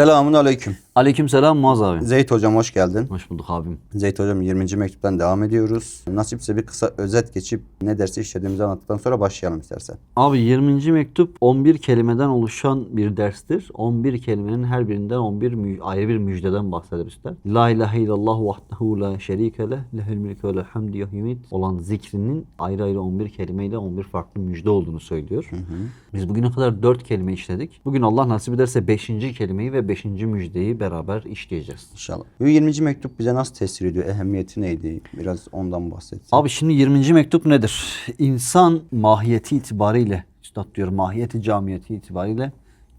Selamun aleyküm. Aleykümselam Muaz abi. Zeyt hocam hoş geldin. Hoş bulduk abim. Zeyt hocam 20. mektuptan devam ediyoruz. Nasipse bir kısa özet geçip ne dersi işlediğimizi anlattıktan sonra başlayalım istersen. Abi 20. mektup 11 kelimeden oluşan bir derstir. 11 kelimenin her birinden 11 mü- ayrı bir müjdeden bahseder üstad. La ilahe illallah vahdehu la şerike leh lehül mülkü ve lehül hamdu yahimid olan zikrinin ayrı ayrı 11 kelimeyle 11 farklı müjde olduğunu söylüyor. Biz bugüne kadar 4 kelime işledik. Bugün Allah nasip ederse 5. kelimeyi ve 5. müjdeyi beraber işleyeceğiz. İnşallah. Bu 20. mektup bize nasıl tesir ediyor? Ehemmiyeti neydi? Biraz ondan bahset. Abi şimdi 20. mektup nedir? İnsan mahiyeti itibariyle, üstad diyor mahiyeti camiyeti itibariyle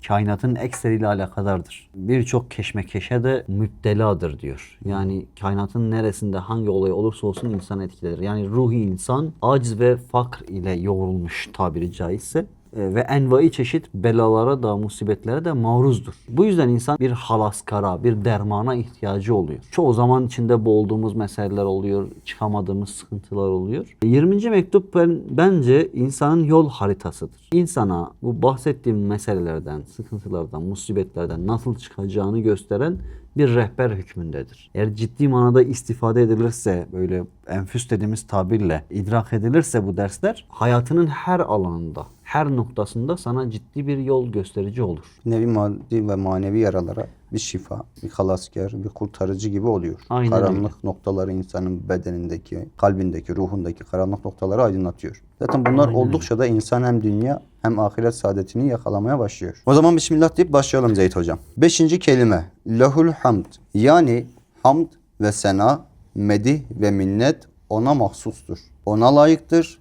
kainatın ekseriyle alakadardır. Birçok keşmekeşe de müpteladır diyor. Yani kainatın neresinde hangi olay olursa olsun insan etkiler. Yani ruhi insan aciz ve fakr ile yoğrulmuş tabiri caizse ve envai çeşit belalara da musibetlere de maruzdur. Bu yüzden insan bir halaskara, bir dermana ihtiyacı oluyor. Çoğu zaman içinde boğulduğumuz meseleler oluyor, çıkamadığımız sıkıntılar oluyor. 20. mektup ben, bence insanın yol haritasıdır. İnsana bu bahsettiğim meselelerden, sıkıntılardan, musibetlerden nasıl çıkacağını gösteren bir rehber hükmündedir. Eğer ciddi manada istifade edilirse, böyle enfüs dediğimiz tabirle idrak edilirse bu dersler hayatının her alanında, her noktasında sana ciddi bir yol gösterici olur. Nevi maddi ve manevi yaralara bir şifa, bir halasker, bir kurtarıcı gibi oluyor. Aynen karanlık noktaları insanın bedenindeki, kalbindeki, ruhundaki karanlık noktaları aydınlatıyor. Zaten bunlar oldukça da insan hem dünya hem ahiret saadetini yakalamaya başlıyor. O zaman Bismillah deyip başlayalım Zeyt Hocam. Beşinci kelime. Lahul hamd. Yani hamd ve sena, medih ve minnet ona mahsustur. Ona layıktır.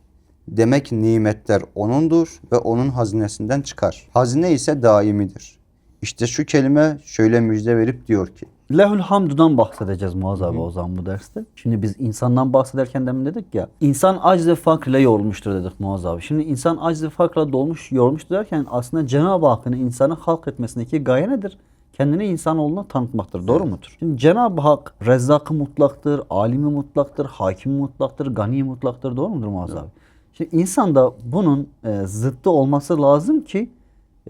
Demek nimetler O'nundur ve O'nun hazinesinden çıkar. Hazine ise daimidir. İşte şu kelime şöyle müjde verip diyor ki. Lehül hamdudan bahsedeceğiz Muaz abi o zaman bu derste. Şimdi biz insandan bahsederken demin dedik ya. insan aciz ve fakr ile yorulmuştur dedik Muaz abi. Şimdi insan aciz ve fakra dolmuş, yorulmuştur derken aslında Cenab-ı Hakk'ın insanı halk etmesindeki gaye nedir? Kendini insanoğluna tanıtmaktır. Doğru mudur? Şimdi Cenab-ı Hak rezzakı mutlaktır, alimi mutlaktır, hakim mutlaktır, gani mutlaktır. Doğru mudur Muaz abi? Şimdi insanda bunun e, zıttı olması lazım ki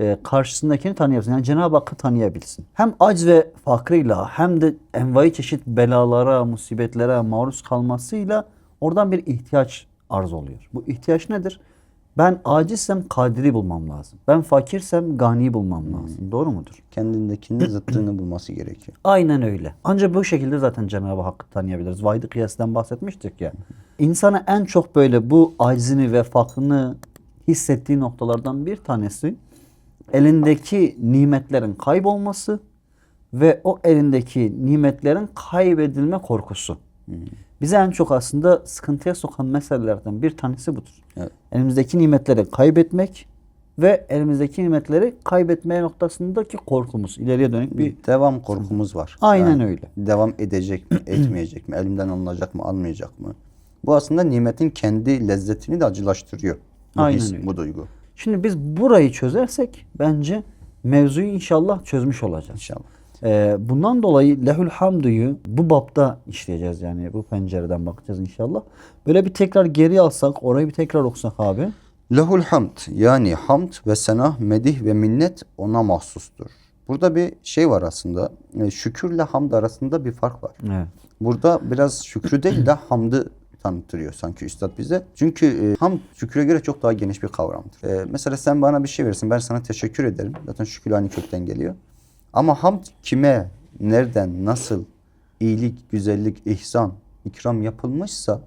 e, karşısındakini tanıyabilsin. Yani Cenab-ı Hakk'ı tanıyabilsin. Hem ac ve fakrıyla hem de envai çeşit belalara, musibetlere maruz kalmasıyla oradan bir ihtiyaç arz oluyor. Bu ihtiyaç nedir? Ben acizsem kadiri bulmam lazım. Ben fakirsem gani bulmam lazım. Doğru mudur? Kendindekinin zıttını bulması gerekiyor. Aynen öyle. Ancak bu şekilde zaten Cenab-ı Hakk'ı tanıyabiliriz. Vahid-i kıyasdan bahsetmiştik ya. İnsana en çok böyle bu acizini ve fakrını hissettiği noktalardan bir tanesi elindeki nimetlerin kaybolması ve o elindeki nimetlerin kaybedilme korkusu. Bizi en çok aslında sıkıntıya sokan meselelerden bir tanesi budur. Evet. Elimizdeki nimetleri kaybetmek ve elimizdeki nimetleri kaybetmeye noktasındaki korkumuz. ileriye dönük bir Devam korkumuz var. Aynen öyle. Devam edecek mi, etmeyecek mi, elimden alınacak mı, almayacak mı? Bu aslında nimetin kendi lezzetini de acılaştırıyor. Bu Aynen his, öyle. bu duygu. Şimdi biz burayı çözersek bence mevzuyu inşallah çözmüş olacağız. İnşallah. Ee, bundan dolayı lehül hamduyu bu bapta işleyeceğiz yani bu pencereden bakacağız inşallah. Böyle bir tekrar geri alsak orayı bir tekrar okusak abi. Lahul hamd yani hamd ve sena, medih ve minnet ona mahsustur. Burada bir şey var aslında. E, Şükürle hamd arasında bir fark var. Evet. Burada biraz şükrü değil de hamdı tanıtıyor sanki üstad bize. Çünkü e, hamd şükre göre çok daha geniş bir kavramdır. E, mesela sen bana bir şey verirsin ben sana teşekkür ederim. Zaten şükür aynı kökten geliyor. Ama hamd kime, nereden, nasıl iyilik, güzellik, ihsan, ikram yapılmışsa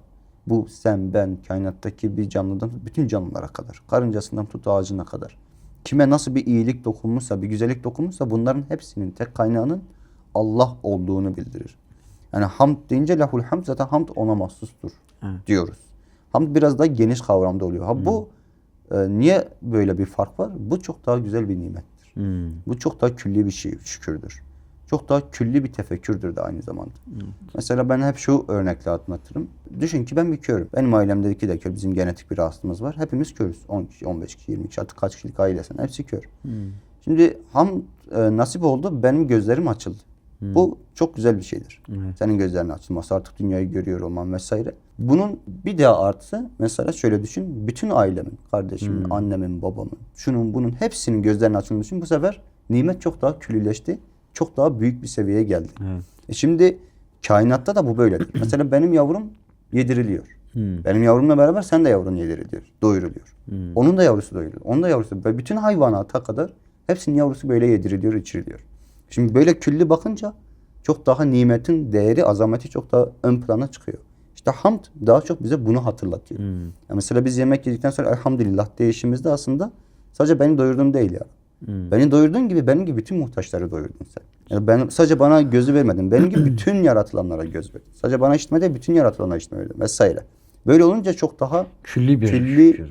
bu sen, ben, kainattaki bir canlıdan bütün canlılara kadar. Karıncasından tut ağacına kadar. Kime nasıl bir iyilik dokunmuşsa, bir güzellik dokunmuşsa bunların hepsinin tek kaynağının Allah olduğunu bildirir. Yani hamd deyince lahul hamd zaten hamd ona mahsustur diyoruz. Hamd biraz daha geniş kavramda oluyor. Ha bu e, niye böyle bir fark var? Bu çok daha güzel bir nimettir. Bu çok daha külli bir şey, şükürdür. Çok daha külli bir tefekkürdür de aynı zamanda. Mesela ben hep şu örnekle anlatırım. Düşün ki ben bir körüm. Benim ailemdeki de kör. Bizim genetik bir rahatsızlığımız var. Hepimiz körüz. 10 kişi, 15 kişi, 20 kişi artık kaç kişilik ailesen hepsi kör. Şimdi ham e, nasip oldu. Benim gözlerim açıldı. Bu çok güzel bir şeydir. Senin gözlerin açılması, artık dünyayı görüyor olman vesaire. Bunun bir daha artısı mesela şöyle düşün. Bütün ailemin, kardeşimin, annemin, babamın, şunun bunun hepsinin gözlerinin açıldığını düşün. Bu sefer nimet çok daha küllileşti çok daha büyük bir seviyeye geldi. Evet. E şimdi kainatta da bu böyledir. Mesela benim yavrum yediriliyor. Benim yavrumla beraber sen de yavrun yediriliyor, doyuruluyor. Onun da yavrusu doyuruluyor. Onun da yavrusu. Ve bütün hayvanata kadar hepsinin yavrusu böyle yediriliyor, içiriliyor. Şimdi böyle külli bakınca çok daha nimetin değeri, azameti çok daha ön plana çıkıyor. İşte hamd daha çok bize bunu hatırlatıyor. Ya mesela biz yemek yedikten sonra elhamdülillah değişimizde aslında sadece beni doyurdun değil ya. Beni doyurduğun gibi benim gibi bütün muhtaçları doyurdun sen. Yani ben sadece bana gözü vermedin. Benim gibi bütün yaratılanlara göz verdin. Sadece bana işitme değil, bütün yaratılanlara işitme verdin vesaire. Böyle olunca çok daha Külli bir külli şükür.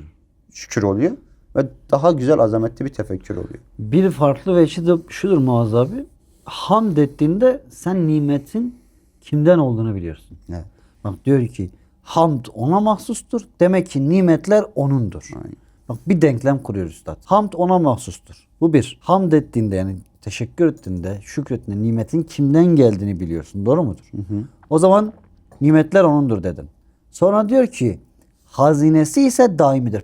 şükür oluyor ve daha güzel azametli bir tefekkür oluyor. Bir farklı de şudur Muaz abi. Hamd ettiğinde sen nimetin kimden olduğunu biliyorsun. Evet. Bak diyor ki hamd ona mahsustur. Demek ki nimetler onundur. Aynen. Bak bir denklem kuruyor üstad. Hamd ona mahsustur. Bu bir. Hamd ettiğinde yani teşekkür ettiğinde, şükrettiğinde nimetin kimden geldiğini biliyorsun. Doğru mudur? O zaman nimetler onundur dedin. Sonra diyor ki hazinesi ise daimidir.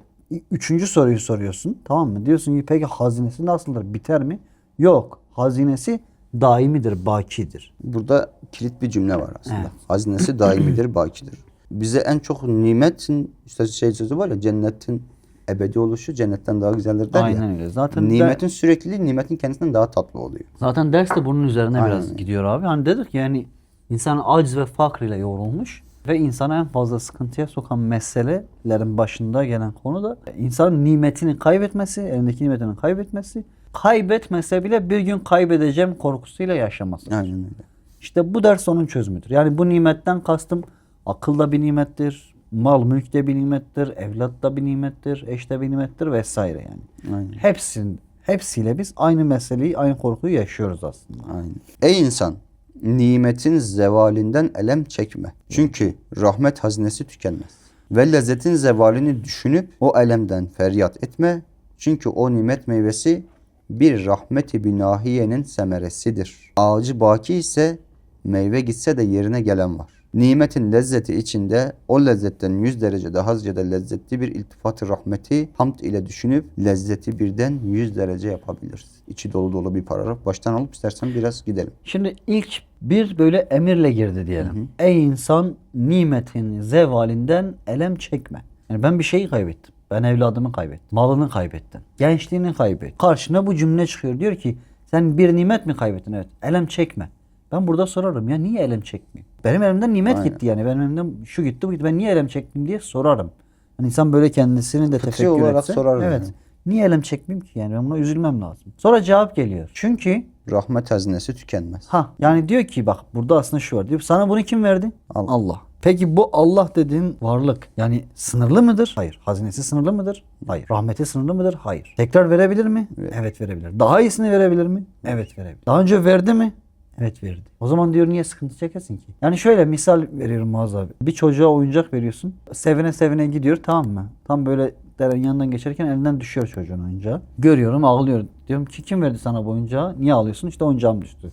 Üçüncü soruyu soruyorsun. Tamam mı? Diyorsun ki peki hazinesi nasıldır? Biter mi? Yok. Hazinesi daimidir, bakidir. Burada kilit bir cümle var aslında. Hazinesi daimidir, bakidir. Bize en çok nimetin işte şey sözü var ya cennetin ebedi oluşu cennetten daha güzeldir der Aynen ya. öyle. Zaten nimetin sürekliliği nimetin kendisinden daha tatlı oluyor. Zaten ders de bunun üzerine biraz Aynen. gidiyor abi. Hani dedik yani insan aciz ve fakr ile yoğrulmuş ve insana en fazla sıkıntıya sokan meselelerin başında gelen konu da insanın nimetini kaybetmesi, elindeki nimetini kaybetmesi, kaybetmese bile bir gün kaybedeceğim korkusuyla yaşaması. Aynen öyle. İşte bu ders onun çözümüdür. Yani bu nimetten kastım akıl da bir nimettir, mal mülk de bir nimettir, evlat da bir nimettir, eş de bir nimettir vesaire yani. Aynen. Hepsinin, hepsiyle biz aynı meseleyi, aynı korkuyu yaşıyoruz aslında. Aynen. Ey insan nimetin zevalinden elem çekme. Çünkü rahmet hazinesi tükenmez. Ve lezzetin zevalini düşünüp o elemden feryat etme. Çünkü o nimet meyvesi bir rahmeti binahiyenin semeresidir. Ağacı baki ise meyve gitse de yerine gelen var. Nimetin lezzeti içinde o lezzetten yüz derece daha ziyade lezzetli bir iltifat-ı rahmeti hamd ile düşünüp lezzeti birden yüz derece yapabiliriz. İçi dolu dolu bir paragraf. Baştan alıp istersen biraz gidelim. Şimdi ilk bir böyle emirle girdi diyelim. Ey insan nimetin zevalinden elem çekme. Yani ben bir şeyi kaybettim. Ben evladımı kaybettim. Malını kaybettim. Gençliğini kaybettim. Karşına bu cümle çıkıyor. Diyor ki sen bir nimet mi kaybettin? Evet. Elem çekme. Ben burada sorarım ya niye elem çekmeyeyim? Benim elimden nimet Aynen. gitti yani. Benim elimden şu gitti bu gitti. Ben niye elem çektim diye sorarım. Yani insan böyle kendisini de tefekkür olarak etse. sorar Evet. yani. Niye elem çekmeyeyim ki? Yani ben buna üzülmem lazım. Sonra cevap geliyor. Çünkü Rahmet hazinesi tükenmez. Ha yani diyor ki bak burada aslında şu var. Diyor sana bunu kim verdi? Allah. Peki bu Allah dediğin varlık yani sınırlı mıdır? Hayır. Hazinesi sınırlı mıdır? Hayır. Rahmeti sınırlı mıdır? Hayır. Tekrar verebilir mi? Evet verebilir. Daha iyisini verebilir mi? Evet verebilir. Daha önce verdi mi? Evet verdi. O zaman diyor niye sıkıntı çekesin ki? Yani şöyle misal veriyorum Muaz abi. Bir çocuğa oyuncak veriyorsun. Sevine sevine gidiyor tamam mı? Tam böyle derenin yanından geçerken elinden düşüyor çocuğun oyuncağı. Görüyorum ağlıyor. Diyorum ki kim verdi sana bu oyuncağı? Niye ağlıyorsun? İşte oyuncağım düştü.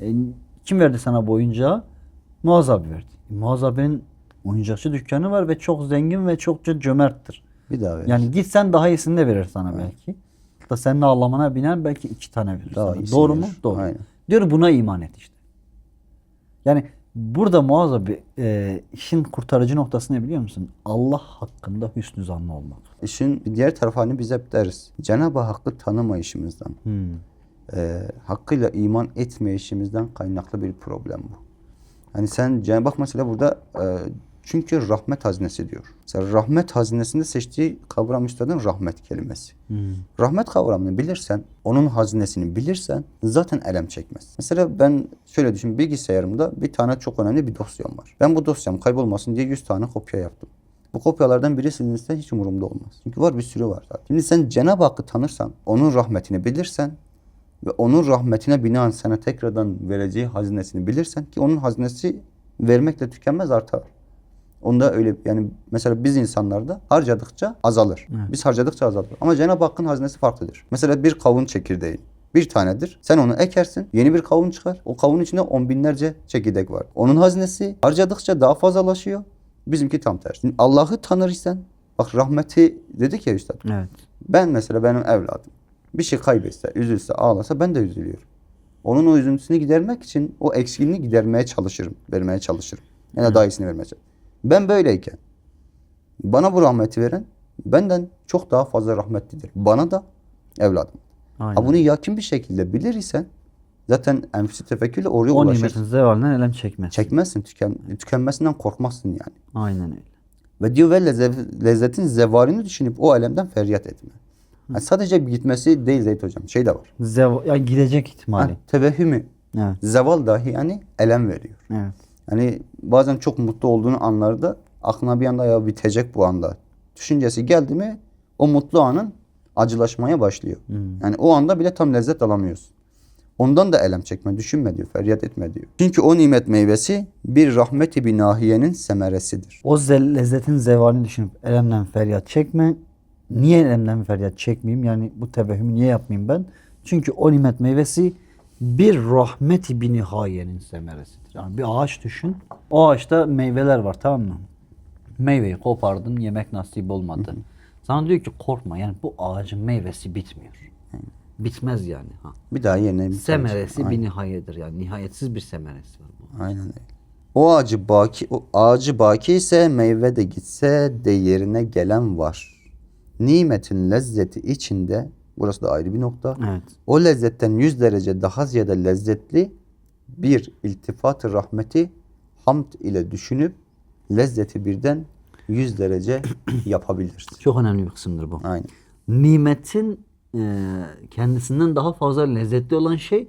E, kim verdi sana bu oyuncağı? Muaz abi verdi. E, Muaz abinin oyuncakçı dükkanı var ve çok zengin ve çokça cömerttir. Bir daha ver. Yani gitsen daha iyisini de verir sana belki. Hatta senin ağlamana binen belki iki tane verir Daha sana. Doğru verir. mu? Doğru. Aynen. Diyor buna iman et işte. Yani burada Muaz abi e, işin kurtarıcı noktası ne biliyor musun? Allah hakkında hüsnü zanlı olmak. İşin bir diğer tarafı hani biz hep deriz. Cenab-ı Hakk'ı tanımayışımızdan, Hmm. e, hakkıyla iman etmeyişimizden kaynaklı bir problem bu. Hani sen Cenab-ı Hak mesela burada e, çünkü rahmet hazinesi diyor. Mesela rahmet hazinesinde seçtiği kavram üstadın rahmet kelimesi. Rahmet kavramını bilirsen, onun hazinesini bilirsen zaten elem çekmez. Mesela ben şöyle düşün bilgisayarımda bir tane çok önemli bir dosyam var. Ben bu dosyam kaybolmasın diye 100 tane kopya yaptım. Bu kopyalardan biri silinirse hiç umurumda olmaz. Çünkü var bir sürü var zaten. Şimdi sen Cenab-ı Hakk'ı tanırsan, onun rahmetini bilirsen ve onun rahmetine binaen sana tekrardan vereceği hazinesini bilirsen ki onun hazinesi vermekle tükenmez artar. Onda öyle yani mesela biz insanlarda harcadıkça azalır. Biz harcadıkça azalır. Ama Cenab-ı Hakk'ın hazinesi farklıdır. Mesela bir kavun çekirdeği bir tanedir. Sen onu ekersin. Yeni bir kavun çıkar. O kavun içinde on binlerce çekirdek var. Onun hazinesi harcadıkça daha fazlalaşıyor. Bizimki tam tersi. Allah'ı tanır isen bak rahmeti dedik ya üstad. Evet. Ben mesela benim evladım bir şey kaybetse, üzülse, ağlasa ben de üzülüyorum. Onun o üzüntüsünü gidermek için o eksikliğini gidermeye çalışırım, vermeye çalışırım. Ya da daha iyisini vermeye çalışırım. Ben böyleyken bana bu rahmeti veren benden çok daha fazla rahmetlidir. Bana da evladım. Aynen. Ha bunu yakin bir şekilde bilir isen zaten enfüsi tefekkürle oraya O ulaşırsın. nimetin zevalinden elem çekmez. Çekmezsin, tüken, tükenmesinden korkmazsın yani. Aynen öyle. Ve diyor ve lezze- lezzetin zevalini düşünüp o elemden feryat etme. Yani sadece bir gitmesi değil Zeyt hocam. Şey de var. Zev yani gidecek ihtimali. Ha, tevehhümü. Evet. Zeval dahi yani elem veriyor. Evet. Yani bazen çok mutlu olduğunu anlarda aklına bir anda ya bitecek bu anda. Düşüncesi geldi mi o mutlu anın acılaşmaya başlıyor. Yani o anda bile tam lezzet alamıyorsun. Ondan da elem çekme, düşünme diyor, feryat etme diyor. Çünkü o nimet meyvesi bir rahmeti bir nahiyenin semeresidir. O ze- lezzetin zevalini düşünüp elemden feryat çekme. Niye elemden feryat çekmeyeyim? Yani bu tebehümü niye yapmayayım ben? Çünkü o nimet meyvesi bir rahmeti bir nihayenin semeresidir. Yani bir ağaç düşün. O ağaçta meyveler var tamam mı? Meyveyi kopardın yemek nasip olmadı. Sana diyor ki korkma yani bu ağacın meyvesi bitmiyor. Bitmez yani. Ha. Bir daha yerine bir Semeresi Aynen. bir nihayedir yani. Nihayetsiz bir semeresi var bu. Aynen öyle. O ağacı baki, o ağacı baki ise meyve de gitse de yerine gelen var. Nimetin lezzeti içinde, burası da ayrı bir nokta. Evet. O lezzetten yüz derece daha ziyade lezzetli bir iltifat-ı rahmeti hamd ile düşünüp lezzeti birden yüz derece yapabilirsin. Çok önemli bir kısımdır bu. Aynen. nimetin e, kendisinden daha fazla lezzetli olan şey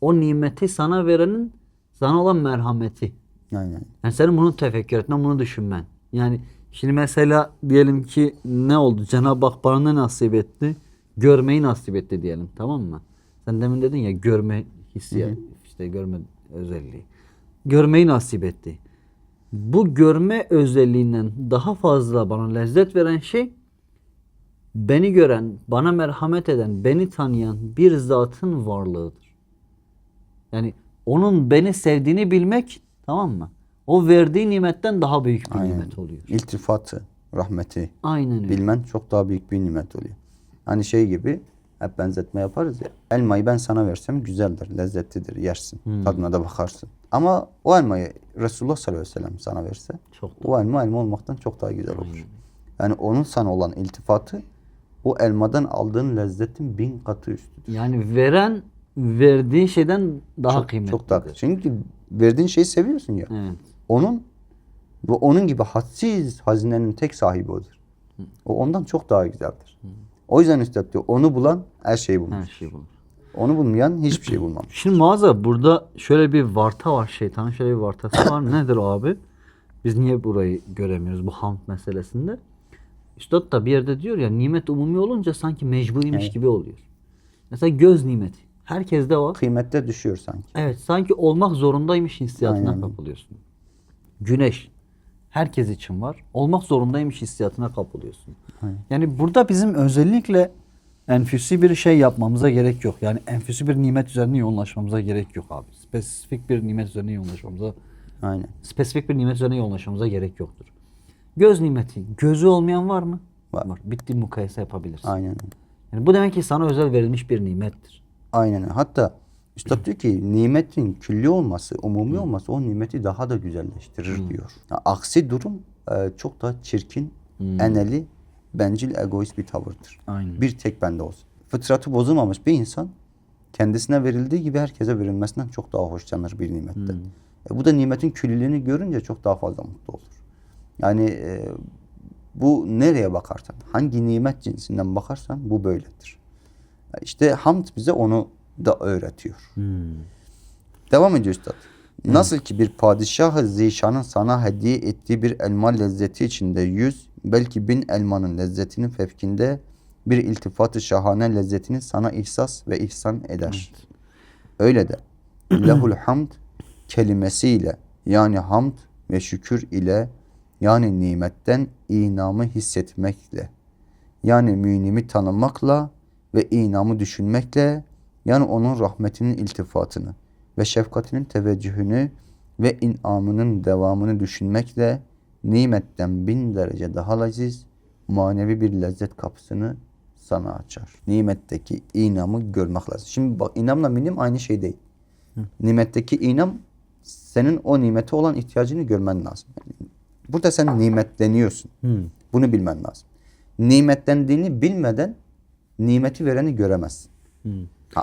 o nimeti sana verenin sana olan merhameti. Aynen. Yani senin bunu tefekkür etmen, bunu düşünmen. Yani şimdi mesela diyelim ki ne oldu? Cenab-ı Hak bana nasip etti? Görmeyi nasip etti diyelim tamam mı? Sen demin dedin ya görme hissiyat, işte görme özelliği. Görmeyi nasip etti. Bu görme özelliğinden daha fazla bana lezzet veren şey beni gören, bana merhamet eden, beni tanıyan bir zatın varlığıdır. Yani onun beni sevdiğini bilmek tamam mı? O verdiği nimetten daha büyük bir Aynen. nimet oluyor. İltifatı, rahmeti Aynen öyle. bilmen çok daha büyük bir nimet oluyor. Hani şey gibi hep benzetme yaparız ya. Elmayı ben sana versem güzeldir, lezzetlidir, yersin. Tadına da bakarsın. Ama o elmayı Resulullah sallallahu aleyhi ve sellem sana verse Çok o elma elma olmaktan çok daha güzel olur. Yani onun sana olan iltifatı o elmadan aldığın lezzetin bin katı üstüdür. Yani veren verdiği şeyden daha çok, kıymetlidir. çok daha. Çünkü verdiğin şeyi seviyorsun ya. Evet. Onun ve onun gibi hadsiz hazinenin tek sahibi odur. O ondan çok daha güzeldir. O yüzden üstad diyor onu bulan her şeyi bulmuş. Her şey bulur. Onu bulmayan hiçbir şey bulmamış. Şimdi mağaza burada şöyle bir varta var şeytanın şöyle bir vartası var. Nedir o abi? Biz niye burayı göremiyoruz bu hamd meselesinde? Üstad da bir yerde diyor ya nimet umumi olunca sanki mecburiymiş gibi oluyor. Mesela göz nimeti. Herkeste var. Kıymette düşüyor sanki. Evet sanki olmak zorundaymış hissiyatına kapılıyorsun. Güneş herkes için var. Olmak zorundaymış hissiyatına kapılıyorsun. Yani burada bizim özellikle enfüsi bir şey yapmamıza gerek yok. Yani enfüsi bir nimet üzerine yoğunlaşmamıza gerek yok abi. Spesifik bir nimet üzerine yoğunlaşmamıza Aynen. spesifik bir nimet üzerine yoğunlaşmamıza gerek yoktur. Göz nimeti. Gözü olmayan var mı? Var. Bitti mukayese yapabilirsin. Aynen. Yani bu demek ki sana özel verilmiş bir nimettir. Aynen. Hatta Üstad diyor ki nimetin külli olması, umumi olması o nimeti daha da güzelleştirir diyor. Ya, aksi durum e, çok daha çirkin, eneli, bencil, egoist bir tavırdır. Aynen. Bir tek bende olsun. Fıtratı bozulmamış bir insan kendisine verildiği gibi herkese verilmesinden çok daha hoşlanır bir nimette. E, bu da nimetin külliliğini görünce çok daha fazla mutlu olur. Yani e, bu nereye bakarsan, hangi nimet cinsinden bakarsan bu böyledir. İşte hamd bize onu da öğretiyor. Devam ediyor üstad. Nasıl ki bir padişahı zişanın sana hediye ettiği bir elma lezzeti içinde yüz, belki bin elmanın lezzetinin fevkinde bir iltifatı şahane lezzetini sana ihsas ve ihsan eder. Öyle de lehul hamd kelimesiyle yani hamd ve şükür ile yani nimetten inamı hissetmekle yani münimi tanımakla ve inamı düşünmekle yani onun rahmetinin iltifatını ve şefkatinin teveccühünü ve inamının devamını düşünmekle nimetten bin derece daha leziz manevi bir lezzet kapısını sana açar. Nimetteki inamı görmek lazım. Şimdi bak inamla minim aynı şey değil. Nimetteki inan senin o nimete olan ihtiyacını görmen lazım. Yani burada sen nimetleniyorsun. Bunu bilmen lazım. Nimetlendiğini bilmeden nimeti vereni göremezsin. Ha,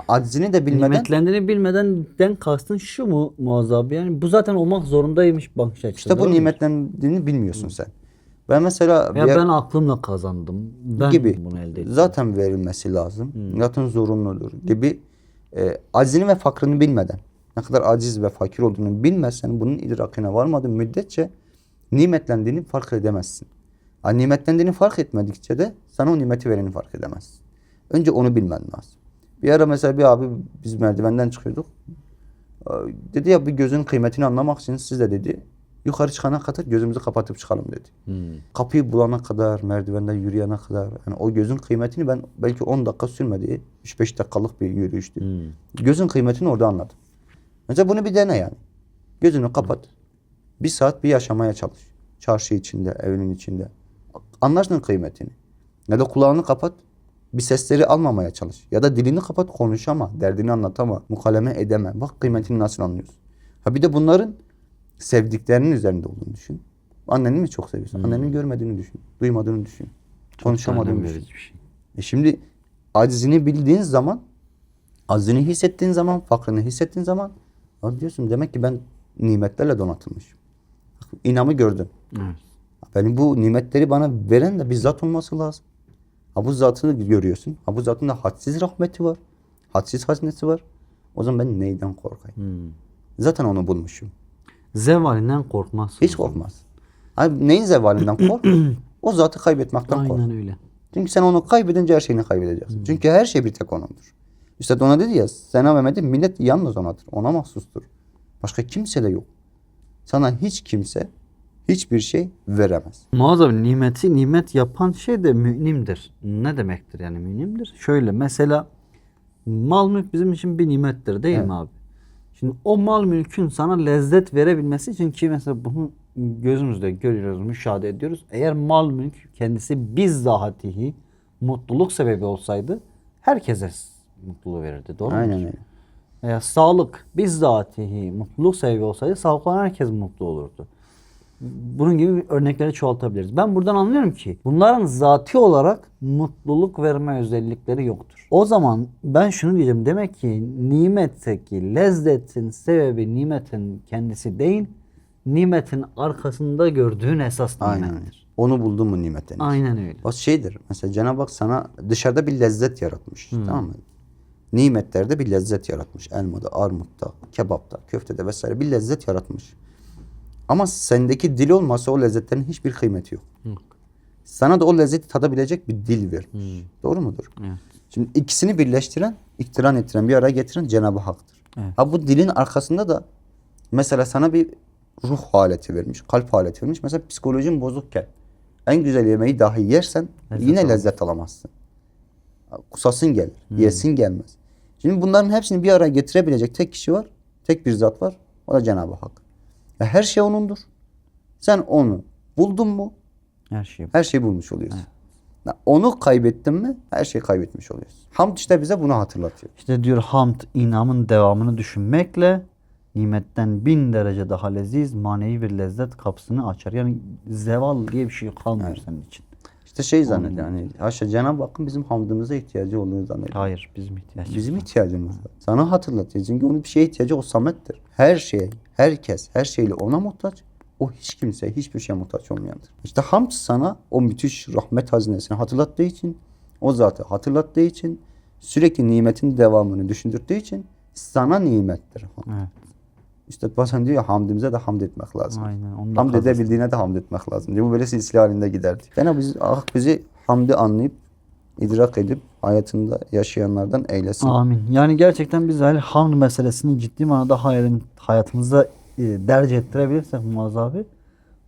Aczini de bilmeden Nimetlendiğini bilmeden den kastın şu mu Muaz abi? Yani bu zaten olmak zorundaymış bakış açısı. işte bu nimetlendiğini bilmiyorsun sen. Ben mesela Ya ben aklımla kazandım. Ben gibi bunu elde ettim. zaten verilmesi lazım. Zaten zorunludur gibi e, acizini ve fakrını bilmeden ne kadar aciz ve fakir olduğunu bilmezsen bunun idrakine varmadığın müddetçe nimetlendiğini fark edemezsin. Ha, nimetlendiğini fark etmedikçe de sana o nimeti vereni fark edemezsin. Önce onu bilmen lazım. Bir ara mesela bir abi biz merdivenden çıkıyorduk. Dedi ya bir gözün kıymetini anlamak için siz de dedi yukarı çıkana kadar gözümüzü kapatıp çıkalım dedi. Kapıyı bulana kadar, merdivenden yürüyene kadar yani o gözün kıymetini ben belki 10 dakika sürmedi. 3-5 dakikalık bir yürüyüştü. Gözün kıymetini orada anladım. Mesela bunu bir dene yani. Gözünü kapat. Bir saat bir yaşamaya çalış. Çarşı içinde, evinin içinde. Anlarsın kıymetini. Ya da kulağını kapat. Bir sesleri almamaya çalış. Ya da dilini kapat konuşama. Derdini anlatama. Mukaleme edeme. Bak kıymetini nasıl anlıyorsun. Ha bir de bunların sevdiklerinin üzerinde olduğunu düşün. Anneni mi çok seviyorsun? Annenin görmediğini düşün. Duymadığını düşün. Konuşamadığını Önem düşün. bir şey. E şimdi acizini bildiğin zaman, azini hissettiğin zaman, fakrını hissettiğin zaman diyorsun demek ki ben nimetlerle donatılmışım. İnamı gördün. Evet. Benim bu nimetleri bana veren de bir zat olması lazım. Ha bu zatını görüyorsun. Ha bu zatın da hadsiz rahmeti var. Hadsiz hazinesi var. O zaman ben neyden korkayım? Zaten onu bulmuşum. Zevalinden korkmazsın. Hiç korkmaz. Abi neyin zevalinden kork? o zatı kaybetmekten kork. Aynen öyle. Çünkü sen onu kaybedince her şeyini kaybedeceksin. Çünkü her şey bir tek onundur. Üstad ona dedi ya Sena Mehmet'in millet yalnız onadır. Ona mahsustur. Başka kimse de yok. Sana hiç kimse hiçbir şey veremez. Muaz abi nimeti nimet yapan şey de mü'nimdir. Ne demektir yani mü'nimdir? Şöyle mesela mal mülk bizim için bir nimettir değil mi abi? Şimdi o mal mülkün sana lezzet verebilmesi için ki mesela bunu gözümüzde görüyoruz, müşahede ediyoruz. Eğer mal mülk kendisi bizzatihi mutluluk sebebi olsaydı herkese mutluluğu verirdi. Doğru mu? Aynen öyle. Veya sağlık bizzatihi mutluluk sebebi olsaydı sağlık olan herkes mutlu olurdu. Bunun gibi örnekleri çoğaltabiliriz. Ben buradan anlıyorum ki bunların zati olarak mutluluk verme özellikleri yoktur. O zaman ben şunu diyeceğim. Demek ki nimetteki lezzetin sebebi nimetin kendisi değil, nimetin arkasında gördüğün esas Aynen nimettir. Onu buldun mu nimet denir. Aynen öyle. O şeydir. Mesela Cenab-ı Hak sana dışarıda bir lezzet yaratmış. Tamam mı? Nimetlerde bir lezzet yaratmış. Elmada, armutta, kebapta, köftede vesaire bir lezzet yaratmış. Ama sendeki dil olmasa o lezzetlerin hiçbir kıymeti yok. Sana da o lezzeti tadabilecek bir dil vermiş. Doğru mudur? Evet. Şimdi ikisini birleştiren, iktiran ettiren, bir araya getiren Cenab-ı Hak'tır. Ha bu dilin arkasında da mesela sana bir ruh haleti vermiş, kalp haleti vermiş. Mesela psikolojin bozukken en güzel yemeği dahi yersen Lezzet yine alamazsın. lezzet alamazsın. Kusasın gelir, yesin gelmez. Şimdi bunların hepsini bir araya getirebilecek tek kişi var, tek bir zat var. O da Cenab-ı Hak. Ve her şey O'nundur. Sen onu buldun mu Her şey. her şeyi bulmuş oluyorsun. Ya Onu kaybettin mi her şeyi kaybetmiş oluyorsun. Hamd işte bize bunu hatırlatıyor. İşte diyor hamd inamın devamını düşünmekle nimetten bin derece daha leziz manevi bir lezzet kapısını açar. Yani zeval diye bir şey kalmıyor senin için. İşte şey zannediyor yani haşa Cenab-ı Hakk'ın bizim hamdımıza ihtiyacı olduğunu zannediyor. Hayır bizim ihtiyacımız. Bizim ihtiyacımız var. Sana hatırlatıyor. Çünkü onun bir şeye ihtiyacı o samettir. Her şey, herkes, her şeyle ona muhtaç. O hiç kimse, hiçbir şeye muhtaç olmayandır. İşte hamd sana o müthiş rahmet hazinesini hatırlattığı için, o zatı hatırlattığı için, sürekli nimetin devamını düşündürdüğü için sana nimettir. Evet. İşte bazen diyor ya hamdimize de hamd etmek lazım. Aynen, Hamd edebildiğine de hamd etmek lazım. Diye bu böyle silsile halinde giderdi. Cenab-ı biz, ah bizi hamdi anlayıp, idrak edip hayatında yaşayanlardan eylesin. Amin. Yani gerçekten biz hani hamd meselesini ciddi manada hayatımıza e, derc ettirebilirsek Muaz abi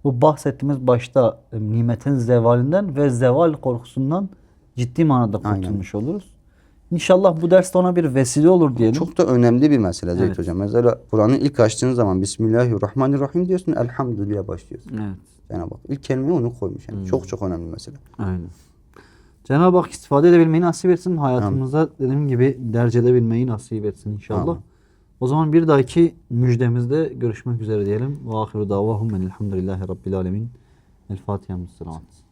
bu bahsettiğimiz başta e, nimetin zevalinden ve zeval korkusundan ciddi manada Aynen. kurtulmuş oluruz. İnşallah bu ders de ona bir vesile olur diyelim. Çok da önemli bir mesele Zeyt Evet. Hocam. Mesela Kur'an'ı ilk açtığın zaman Bismillahirrahmanirrahim diyorsun. Elhamdülillah başlıyorsun. Evet. Cenab-ı Hak. İlk kelimeyi onu koymuş. Yani. Çok çok önemli mesele. Aynen. Cenab-ı Hak istifade edebilmeyi nasip etsin. Hayatımıza dediğim gibi derc edebilmeyi nasip etsin inşallah. Amin. O zaman bir dahaki müjdemizde görüşmek üzere diyelim. Ve ahiru davahum elhamdülillahi rabbil alemin. El Fatiha. Selamat.